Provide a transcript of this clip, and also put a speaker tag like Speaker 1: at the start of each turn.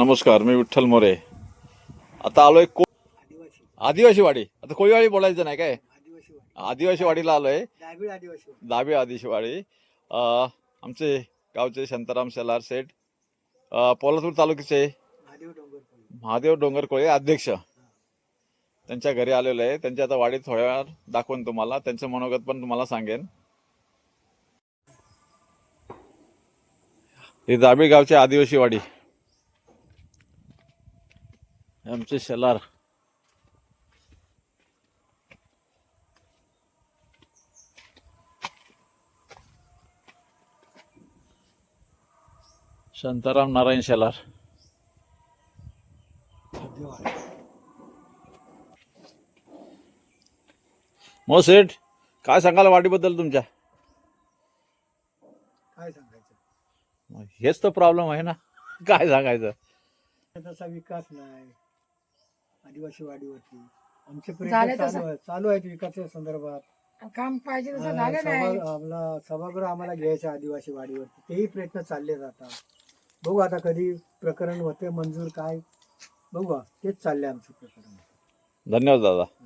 Speaker 1: नमस्कार मी विठ्ठल मोरे. आता आलोय को
Speaker 2: आदिवासी
Speaker 1: वाडी. आता कोळीवाडी बोलायचं नाही काय?
Speaker 2: आदिवासी
Speaker 1: वाडीला आलोय. दाबी आदिवासी वाडी. आमचे गावचे शांताराम शेलार सेठ. पोलादपूर तालुक्याचे
Speaker 2: महादेव
Speaker 1: डोंगर कोळी अध्यक्ष. त्यांच्या घरी आलेलो आहे. त्यांच्या आता वाडीत थोड्या वेळ दाखवून तुम्हाला. त्यांचं मनोगत पण तुम्हाला सांगेन. ही दाबी गावची आदिवासी वाडी. आमचे शेलार. शांताराम नारायण शेलार. मग सेठ काय सांगाल वाडीबद्दल तुमच्या?
Speaker 2: काय सांगायचं?
Speaker 1: हेच तर प्रॉब्लेम आहे ना. काय सांगायचं?
Speaker 2: तसा विकास नाही. आदिवासी वाडीवरती आमचे
Speaker 3: झाले
Speaker 2: प्रयत्न
Speaker 3: तसं.
Speaker 2: चालू आहेत चालू आहेत विकासाच्या संदर्भात.
Speaker 3: काम पाहिजे तसं
Speaker 2: अं,
Speaker 3: झालं नाही.
Speaker 2: सभा- आपला सभागृह आम्हाला घ्यायचं आहे आदिवासी वाडीवरती. तेही प्रयत्न चालले जातात. बघू आता कधी प्रकरण होते मंजूर काय. बघू तेच चालले आमचे प्रकरण.
Speaker 1: धन्यवाद दादा.